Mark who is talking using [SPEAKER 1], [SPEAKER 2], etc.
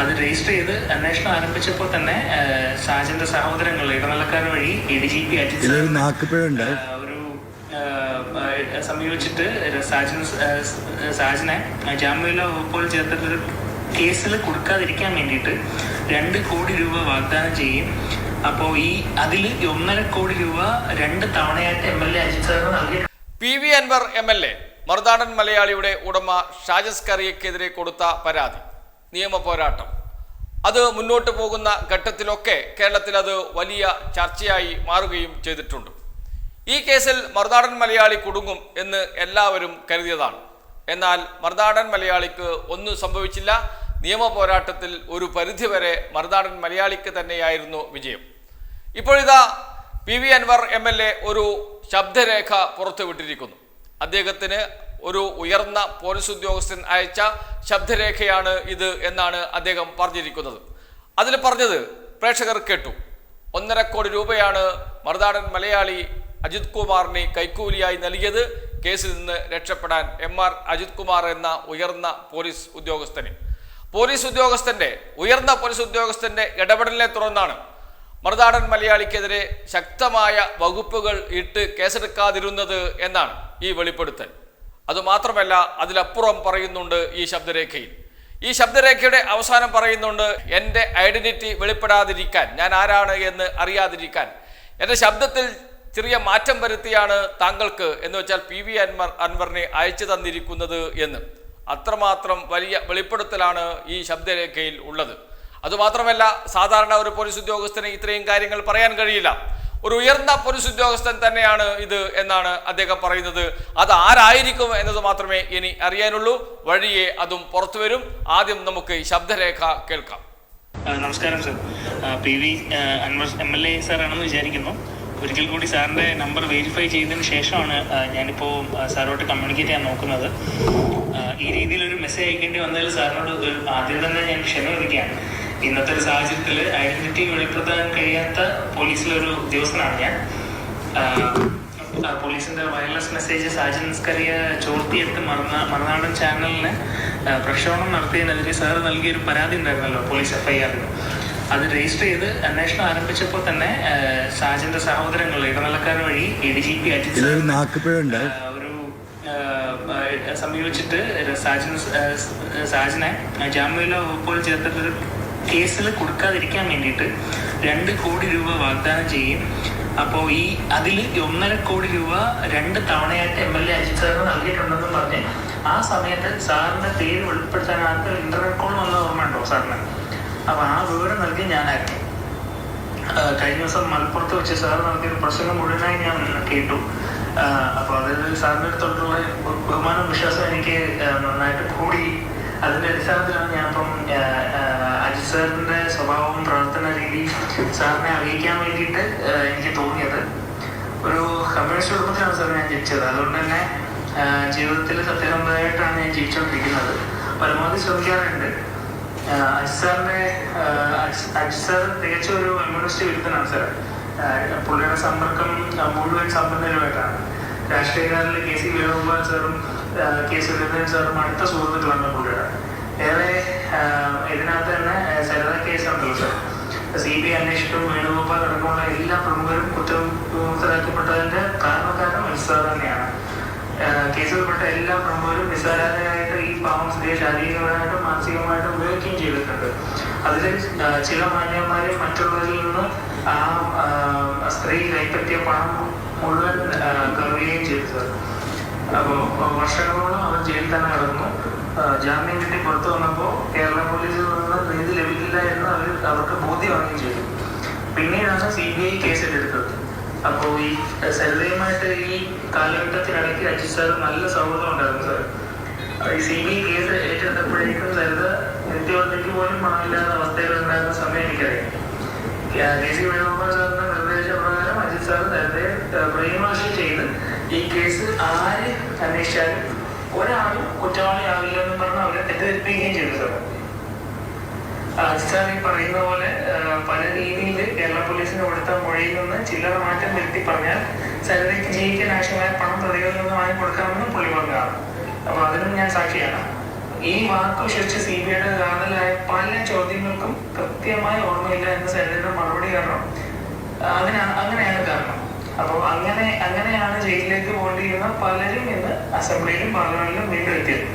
[SPEAKER 1] അത് രജിസ്റ്റർ ചെയ്ത് അന്വേഷണം ആരംഭിച്ചപ്പോൾ തന്നെ സാജന്റെ സഹോദരങ്ങൾ ഇടനിലക്കാർ വഴി A D G P Ajith ഒരു സംയോജിച്ചിട്ട് സമീപിച്ചിട്ട് സാജൻ സാജനെ ജാമ്യമില്ലാ വകുപ്പുകൾ ചേർത്തിട്ടൊരു കേസിൽ കൊടുക്കാതിരിക്കാൻ വേണ്ടിയിട്ട് രണ്ട് കോടി രൂപ വാഗ്ദാനം ചെയ്യും. അപ്പോൾ ഈ അതിൽ ഒന്നര കോടി രൂപ രണ്ട് തവണയായിട്ട് എം എൽ എ അജിത് സാറിന് നൽകി.
[SPEAKER 2] P V Anvar M L A Marunadan മലയാളിയുടെ ഉടമ ഷാജസ് കറിയക്കെതിരെ കൊടുത്ത പരാതി. നിയമ പോരാട്ടം. അത് മുന്നോട്ട് പോകുന്ന ഘട്ടത്തിലൊക്കെ കേരളത്തിൽ അത് വലിയ ചർച്ചയായി മാറുകയും ചെയ്തിട്ടുണ്ട്. ഈ കേസിൽ മറുനാടൻ മലയാളി കുടുങ്ങും എന്ന് എല്ലാവരും കരുതിയതാണ്. എന്നാൽ മറുനാടൻ മലയാളിക്ക് ഒന്നും സംഭവിച്ചില്ല. നിയമ പോരാട്ടത്തിൽ ഒരു പരിധിവരെ മറുനാടൻ മലയാളിക്ക് തന്നെയായിരുന്നു വിജയം. ഇപ്പോഴിതാ P V Anvar M L A ഒരു ശബ്ദരേഖ പുറത്തുവിട്ടിരിക്കുന്നു. അദ്ദേഹത്തിന് ഒരു ഉയർന്ന പോലീസ് ഉദ്യോഗസ്ഥൻ അയച്ച ശബ്ദരേഖയാണ് ഇത് എന്നാണ് അദ്ദേഹം പറഞ്ഞിരിക്കുന്നത്. അതിൽ പറഞ്ഞത് പ്രേക്ഷകർ കേട്ടു. ഒന്നര കോടി രൂപയാണ് മറുനാടൻ മലയാളി അജിത് കുമാറിന് കൈക്കൂലിയായി നൽകിയത്. കേസിൽ നിന്ന് രക്ഷപ്പെടാൻ എം ആർ അജിത് കുമാർ എന്ന ഉയർന്ന പോലീസ് ഉദ്യോഗസ്ഥന്. പോലീസ് ഉദ്യോഗസ്ഥന്റെ ഉയർന്ന പോലീസ് ഉദ്യോഗസ്ഥന്റെ ഇടപെടലിനെ തുടർന്നാണ് മറുനാടൻ മലയാളിക്കെതിരെ ശക്തമായ വകുപ്പുകൾ ഇട്ട് കേസെടുക്കാതിരുന്നത് എന്നാണ്. ഈ വെളിപ്പെടുത്തൽ. അതുമാത്രമല്ല അതിലപ്പുറം പറയുന്നുണ്ട് ഈ ശബ്ദരേഖയിൽ. ഈ ശബ്ദരേഖയുടെ അവസാനം പറയുന്നുണ്ട് എന്റെ ഐഡന്റിറ്റി വെളിപ്പെടാതിരിക്കാൻ ഞാൻ ആരാണ് എന്ന് അറിയാതിരിക്കാൻ. എന്റെ ശബ്ദത്തിൽ ചെറിയ മാറ്റം വരുത്തിയാണ് താങ്കൾക്ക് എന്ന് വെച്ചാൽ പി വി അൻവർ അൻവറിനെ അയച്ചു തന്നിരിക്കുന്നത് എന്ന്. അത്രമാത്രം വലിയ വെളിപ്പെടുത്തലാണ് ഈ ശബ്ദരേഖയിൽ ഉള്ളത്. അതുമാത്രമല്ല സാധാരണ ഒരു പോലീസ് ഉദ്യോഗസ്ഥന് ഇത്രയും കാര്യങ്ങൾ പറയാൻ കഴിയില്ല. ഒരു ഉയർന്ന പോലീസ് ഉദ്യോഗസ്ഥൻ തന്നെയാണ് ഇത് എന്നാണ് അദ്ദേഹം പറയുന്നത്. അത് ആരായിരിക്കും എന്നത് മാത്രമേ ഇനി അറിയാനുള്ളൂ. വഴിയെ അതും പുറത്തു വരും. ആദ്യം നമുക്ക് ഈ ശബ്ദരേഖ കേൾക്കാം.
[SPEAKER 1] നമസ്കാരം sir. P V Anvar M L A സാറാണെന്ന് വിചാരിക്കുന്നു. ഒരിക്കൽ കൂടി സാറിന്റെ നമ്പർ വെരിഫൈ ചെയ്തതിന് ശേഷമാണ് ഞാനിപ്പോൾ സാറോട്ട് കമ്മ്യൂണിക്കേറ്റ് ചെയ്യാൻ നോക്കുന്നത്. ഈ രീതിയിൽ ഒരു മെസ്സേജ് അയക്കേണ്ടി വന്നതിൽ സാറിനോട് ആദ്യം തന്നെ ഞാൻ ക്ഷമ ചോദിക്കുകയാണ് ഇന്നത്തെ ഒരു സാഹചര്യത്തിൽ ഐഡന്റിറ്റി വെളിപ്പെടുത്താൻ കഴിയാത്ത പോലീസിലെ ഒരു ഉദ്യോഗസ്ഥനാണ് ഞാൻ. പോലീസിന്റെ വയർലെസ് മെസ്സേജ് സാജൻ ചോർത്തി ചോർത്തിയെടുത്ത് മറന്ന മറുനാടൻ ചാനലിന് പ്രക്ഷോഭം നടത്തിയതിനെതിരെ സാറ് നൽകിയ ഒരു പരാതി ഉണ്ടായിരുന്നല്ലോ പോലീസ് എഫ്ഐആറിന് അത് രജിസ്റ്റർ ചെയ്ത് അന്വേഷണം ആരംഭിച്ചപ്പോൾ തന്നെ സാജന്റെ സഹോദരങ്ങൾ ഇടനിലക്കാർ വഴി A D G P Ajith ഒരു സമീപിച്ചിട്ട് സാജൻ സാജനെ ജാമ്യമില്ലാ വകുപ്പുകൾ ചേർത്തിട്ടൊരു കേസിൽ കൊടുക്കാതിരിക്കാൻ വേണ്ടിയിട്ട് രണ്ട് കോടി രൂപ വാഗ്ദാനം ചെയ്യും. അപ്പോൾ ഈ അതിൽ ഒന്നര കോടി രൂപ രണ്ട് തവണയായിട്ട് എം എൽ എ അജിത് സാറിന് നൽകിയിട്ടുണ്ടെന്ന് പറഞ്ഞ് ആ സമയത്ത് സാറിന്റെ പേര് വെളിപ്പെടുത്താനകത്ത് ഇന്റർനെറ്റ് കോൾ വന്ന ഓർമ്മ ഉണ്ടോ സാറിന്? അപ്പൊ ആ വിവരം നൽകി ഞാനായിരുന്നു. കഴിഞ്ഞ ദിവസം മലപ്പുറത്ത് വെച്ച് സാർ നടത്തിയ പ്രസംഗം മുഴുവനായി ഞാൻ കേട്ടു. അപ്പൊ അതിൽ സാറിന്റെ അടുത്തോട്ടുള്ള ബഹുമാനം വിശ്വാസം എനിക്ക് നന്നായിട്ട് കൂടി. അതിന്റെ അടിസ്ഥാനത്തിലാണ് ഞാൻ ഇപ്പം അജിത് സാറിന്റെ സ്വഭാവവും പ്രവർത്തന രീതി സാറിനെ അറിയിക്കാൻ വേണ്ടിയിട്ട് എനിക്ക് തോന്നിയത്. ഒരു കമ്മ്യൂണിസ്റ്റ് കുടുംബത്തിലാണ് സാർ ഞാൻ ജനിച്ചത്. അതുകൊണ്ട് തന്നെ ജീവിതത്തിൽ സത്യസന്ധമായിട്ടാണ് ഞാൻ ജീവിച്ചുകൊണ്ടിരിക്കുന്നത്. പരമാവധി ശ്രമിക്കാറുണ്ട്. അജിത് സാറിന്റെ അജിത് സാർ തികച്ചും ഒരു കമ്മ്യൂണിസ്റ്റ് വിരുദ്ധനാണ് സാർ പുള്ളിയുടെ സമ്പർക്കം മുഴുവൻ സമ്പന്നരുമായിട്ടാണ്. രാഷ്ട്രീയക്കാരിൽ കെ സി വേണുഗോപാൽ സാറും കെ സുരേന്ദ്രൻ സാറും അടുത്ത സുഹൃത്തുക്കളാണ് പുള്ളിയുടെ. ആഹ് ഇതിനകത്ത് തന്നെ സരിത കേസ് ഉണ്ടല്ലോ സാർ. സി ബി ഐ അന്വേഷിക്കും വേണുഗോപാൽ അടക്കമുള്ള എല്ലാ പ്രമുഖരും കുറ്റവിമുക്തരാക്കപ്പെട്ടതിന്റെ കാരണക്കാരൻ അജിത് സാർ തന്നെയാണ്. കേസിൽപ്പെട്ട എല്ലാ പ്രമുഖരും നിസ്സാരായിട്ട് ഈ പാവം സ്ത്രീയെ ശാരീരികമായിട്ടും മാനസികമായിട്ടും ഉപയോഗിക്കുകയും ചെയ്തിട്ടുണ്ട്. അതിൽ ചില മാന്യന്മാരെ മറ്റുള്ളവരിൽ നിന്ന് ആ സ്ത്രീ കൈപ്പറ്റിയ പണം മുഴുവൻ കറുകയും ചെയ്തു സാർ. അപ്പോൾ വർഷങ്ങളോളം അവർ ജയിലിൽ തന്നെ കിടന്നു. ജാമ്യം കിട്ടി പുറത്തു വന്നപ്പോൾ കേരള പോലീസിൽ നിന്ന് നീതി ലഭിക്കില്ല എന്ന് അവർ അവർക്ക് ബോധ്യമാവുകയും ചെയ്തു. പിന്നീടാണ് സി ബി ഐ കേസ് എടുത്തത് അപ്പോൾ ഈ സരിതയുമായിട്ട് ഈ കാലഘട്ടത്തിനിടയ്ക്ക് അജിത് സാർ നല്ല സൗഹൃദം ഉണ്ടായിരുന്നു സാർ ഈ സി ബി ഐ കേസ് ഏറ്റെടുത്തപ്പോഴേക്കും സരിത നിത്യവർദ്ധയ്ക്ക് പോലും പണമില്ലാത്ത അവസ്ഥയിലുണ്ടായിരുന്ന സമയം എനിക്കറിയാം. സി വേണുഗോപാൽ സാറിന്റെ നിർദ്ദേശപ്രകാരം അജിത് സാർ നേരത്തെ ബ്രെയിൻ ചെയ്ത് ഈ കേസ് ആര് അന്വേഷിച്ചാലും ഒരാളും കുറ്റവാളിയാവില്ലെന്ന് പറഞ്ഞ് അവരെ തെറ്റിദ്ധരിപ്പിക്കുകയും ചെയ്തു സാർ. സാർ ഈ പറയുന്ന പോലെ പല രീതിയിൽ കേരള പോലീസിന് കൊടുത്ത മൊഴിയിൽ നിന്ന് ചില്ലറ മാറ്റം വരുത്തി പറഞ്ഞാൽ സരിതയ്ക്ക് ജീവിക്കാൻ ആവശ്യമായ പണം പ്രതികളിൽ നിന്ന് വാങ്ങി കൊടുക്കാമെന്ന് പുള്ളി പറഞ്ഞതാണ്. അപ്പൊ അതിനും ഞാൻ സാക്ഷിയാണ്. ഈ വാക്ക് വിശ്വസിച്ച് സി ബി ഐയുടെ കാതലായ പല ചോദ്യങ്ങൾക്കും കൃത്യമായി ഓർമ്മയില്ല എന്ന് സരിതയുടെ മറുപടി കാരണം അങ്ങനെ അങ്ങനെയാണ് അപ്പോൾ അങ്ങനെ അങ്ങനെയാണ് ജയിലിലേക്ക് പോകേണ്ടിയിരുന്ന പലരും ഇന്ന് അസംബ്ലിയിലും പാർലമെന്റിലും വീണ്ടും എത്തിയത്.